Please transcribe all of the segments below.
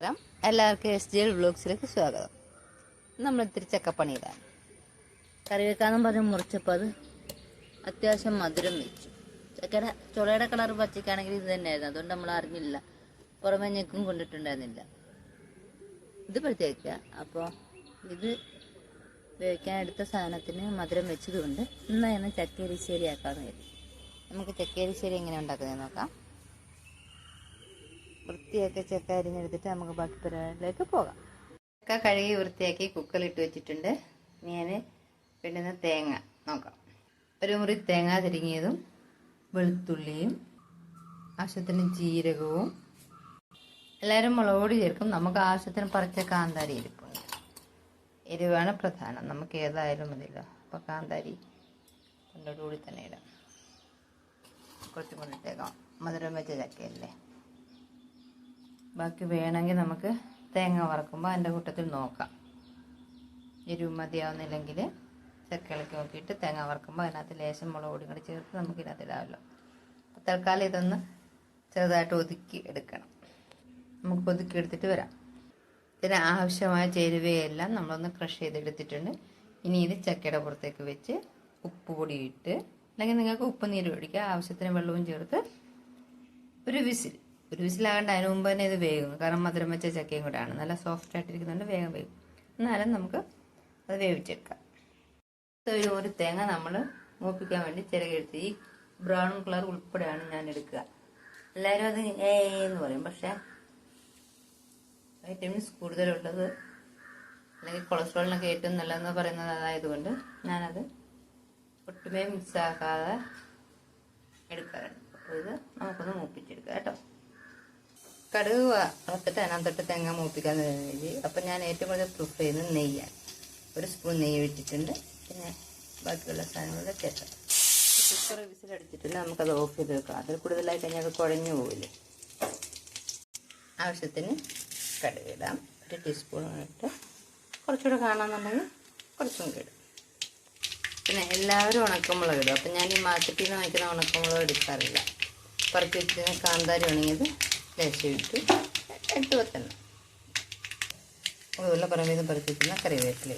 നമസ്കാരം എല്ലാവർക്കും S G L വ്ലോഗ്സിലേക്ക് സ്വാഗതം. നമ്മൾ ഇത്തിരി ചക്കപ്പണിയിലാണ്. കറി വെക്കാന്നും പറഞ്ഞ് മുറിച്ചപ്പോൾ അത് അത്യാവശ്യം മധുരം വെച്ചു. ചക്കയുടെ ചുളയുടെ കളർ പച്ചക്കാണെങ്കിൽ ഇത് തന്നെയായിരുന്നു. അതുകൊണ്ട് നമ്മൾ അറിഞ്ഞില്ല. പുറമെ ഞെക്കും കൊണ്ടിട്ടുണ്ടായിരുന്നില്ല. ഇത് പ്രത്യേകിക്കുക അപ്പോൾ ഇത് വേവിക്കാൻ എടുത്ത സാധനത്തിന് മധുരം വെച്ചതുകൊണ്ട് ഇന്നായിരുന്നു ചക്കേരിശ്ശേരി ആക്കാമെന്ന് കരുതി. നമുക്ക് ചക്കേരിശ്ശേരി എങ്ങനെ ഉണ്ടാക്കുന്നത് നോക്കാം. വൃത്തിയാക്കി ചക്ക അരിഞ്ഞെടുത്തിട്ട് നമുക്ക് ബാക്കി പരിപാടിയിലേക്ക് പോകാം. ചക്ക കഴുകി വൃത്തിയാക്കി കുക്കറിലിട്ട് വെച്ചിട്ടുണ്ട്. ഞാൻ പിന്നെ തേങ്ങ നോക്കാം. ഒരു മുറി തേങ്ങ തിരിങ്ങിയതും വെളുത്തുള്ളിയും ആവശ്യത്തിന് ജീരകവും എല്ലാവരും മുളകോടി ചേർക്കും. നമുക്ക് ആവശ്യത്തിന് പറിച്ച കാന്താരി ഇരിപ്പുണ്ട്. എരിവാണ് പ്രധാനം. നമുക്ക് ഏതായാലും മതിയല്ലോ. അപ്പോൾ കാന്താരി കൊണ്ടോടുകൂടി തന്നെ ഇടാം. കുറച്ചും കൊണ്ടിട്ടേക്കാം മധുരം വെച്ച ചക്കയല്ലേ? ബാക്കി വേണമെങ്കിൽ നമുക്ക് തേങ്ങ വറക്കുമ്പോൾ അതിന്റെ കൂട്ടത്തിൽ നോക്കാം. എരിവ് മതിയാവുന്നില്ലെങ്കിൽ ചക്കളിക്ക് നോക്കിയിട്ട് തേങ്ങ വറക്കുമ്പോൾ അതിനകത്ത് ലേശം മുളക് കൂടി ചേർത്ത് നമുക്ക് ഇതിനകത്ത് ഇടാമല്ലോ. അപ്പോൾ തൽക്കാലം ഇതൊന്ന് ചെറുതായിട്ട് ഒതുക്കി എടുക്കണം. നമുക്ക് ഒതുക്കി എടുത്തിട്ട് വരാം. ഇതിന് ആവശ്യമായ ചേരുവയെല്ലാം നമ്മളൊന്ന് ക്രഷ് ചെയ്തെടുത്തിട്ടുണ്ട്. ഇനി ഇത് ചക്കയുടെ പുറത്തേക്ക് വെച്ച് ഉപ്പ് പൊടി ഇട്ട് അല്ലെങ്കിൽ നിങ്ങൾക്ക് ഉപ്പ് നീര് ഒഴിക്കുക ആവശ്യത്തിന് വെള്ളവും ചേർത്ത് ഒരു വിസിൽ ഒരു വിസിലാകേണ്ട അതിന് മുമ്പ് തന്നെ ഇത് വേകും കാരണം മധുരം വെച്ച ചക്കയും കൂടെ ആണ്. നല്ല സോഫ്റ്റ് ആയിട്ടിരിക്കുന്നുണ്ട് വേഗം വേകും എന്നാലും നമുക്ക് അത് വേവിച്ചെടുക്കാം. ഒരു ഒരു തേങ്ങ നമ്മൾ മൂപ്പിക്കാൻ വേണ്ടി ചിരകെടുത്ത് ഈ ബ്രൗൺ കളർ ഉൾപ്പെടെയാണ് ഞാൻ എടുക്കുക. എല്ലാവരും അത് ഏ എന്ന് പറയും. പക്ഷേ വൈറ്റമിൻസ് കൂടുതലുള്ളത് അല്ലെങ്കിൽ കൊളസ്ട്രോളിനൊക്കെ ഏറ്റവും നല്ലതെന്ന് പറയുന്നത് അതായതുകൊണ്ട് ഞാനത് ഒട്ടുമേ മിക്സ് ആക്കാതെ എടുക്കാറുണ്ട്. അപ്പോൾ ഇത് നമുക്കൊന്ന് മൂപ്പിച്ചെടുക്കാം കേട്ടോ. കടുക് വറുത്തിട്ട് അതിനകത്തോട്ട് തേങ്ങ മൂപ്പിക്കാൻ വേണ്ടി. അപ്പം ഞാൻ ഏറ്റവും കൂടുതൽ പ്രിഫർ ചെയ്യുന്നത് നെയ്യാണ് ഒരു സ്പൂൺ നെയ്യ് ഇട്ടിട്ടുണ്ട്. പിന്നെ ബാക്കിയുള്ള സാധനങ്ങളൊക്കെ ചേർക്കാം. കുക്കർ വിസിലടിച്ചിട്ടുണ്ട് നമുക്കത് ഓഫ് ചെയ്ത് വെക്കാം. അതിൽ കൂടുതലായി കഴിഞ്ഞാൽ അത് കുഴഞ്ഞു പോവില്ലേ. ആവശ്യത്തിന് ഇടാം. ഒരു ടീസ്പൂൺ ഇട്ട് കുറച്ചുകൂടെ കാണാമെന്നുണ്ടെങ്കിൽ കുറച്ചും ഇടും. പിന്നെ എല്ലാവരും ഉണക്കമുളക് ഇടും. അപ്പം ഞാൻ ഈ മാർക്കറ്റിൽ നിന്ന് വാങ്ങിക്കുന്ന ഉണക്കമുളക് എടുക്കാറില്ല. പറിച്ച് വെച്ചിരുന്ന കാന്താരി ഉണങ്ങിയത് ലേശം ഇട്ട് വെക്കണം. അതുപോലെ പറമ്പിൽ നിന്ന് പറിച്ചിരിക്കുന്ന കറിവേപ്പില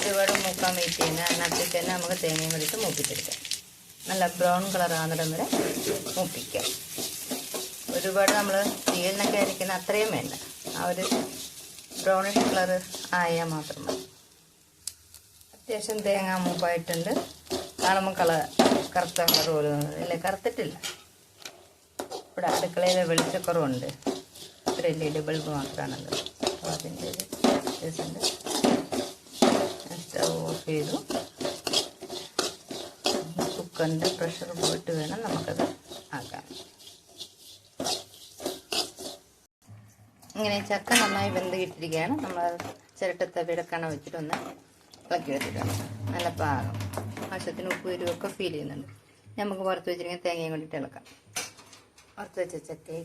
ഒരുപാട് മൂക്കാൻ വെയിറ്റ് ചെയ്യുന്ന അതിനകത്തേക്ക് തന്നെ നമുക്ക് തേങ്ങയും കൂടി ഇട്ട് മൂപ്പിച്ചെടുക്കാം. നല്ല ബ്രൗൺ കളർ ആകുന്നിടം വരെ മൂപ്പിക്കാം. ഒരുപാട് നമ്മൾ തീയലിനൊക്കെ അരിക്കുന്ന അത്രയും വേണ്ട. ആ ഒരു ബ്രൗണിഷ് കളർ ആയാൽ മാത്രം മതി. അത്യാവശ്യം തേങ്ങ മൂപ്പായിട്ടുണ്ട്. കാണുമ്പോൾ കളർ കറുത്ത കളർ ഇല്ല കറുത്തിട്ടില്ല. ഇവിടെ അടുക്കളയിലെ വെളിച്ചക്കുറവുണ്ട്. ഒരു എൽ ഇ ഡി ബൾബ് മാത്രമാണല്ലോ അതിന്റെ ഒരു സ്റ്റവ് ഓഫ് ചെയ്തു. കുക്കറിന്റെ പ്രഷർ പോയിട്ട് വേണം നമുക്കത് ആക്കാൻ ഇങ്ങനെ ചക്ക നന്നായി വെന്ത് കിട്ടിയിരിക്കുകയാണ് നമ്മൾ ചിരട്ടത്തെ കണ വെച്ചിട്ടൊന്ന് ഇളക്കി വെച്ചിട്ടുണ്ട് നല്ല പാകം. ആവശ്യത്തിന് ഉപ്പ് എരിവൊക്കെ ഫീൽ ചെയ്യുന്നുണ്ട്. നമുക്ക് പുറത്ത് വെച്ചിരിക്കുന്ന തേങ്ങയും കൊണ്ടിട്ട് ഇളക്കാം. പുറത്ത് വെച്ച ചക്കയിൽ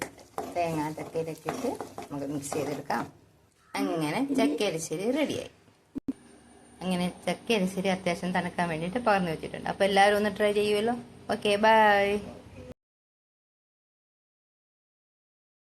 തേങ്ങ ചക്കയിലൊക്കെയിട്ട് നമുക്ക് മിക്സ് ചെയ്തെടുക്കാം. അങ്ങനെ ചക്കയരിശ്ശേരി റെഡിയായി അങ്ങനെ ചക്കയരിശ്ശേരി അത്യാവശ്യം തണുക്കാൻ വേണ്ടിയിട്ട് പകർന്നു വെച്ചിട്ടുണ്ട്. അപ്പോൾ എല്ലാവരും ഒന്ന് ട്രൈ ചെയ്യുമല്ലോ ഓക്കെ ബൈ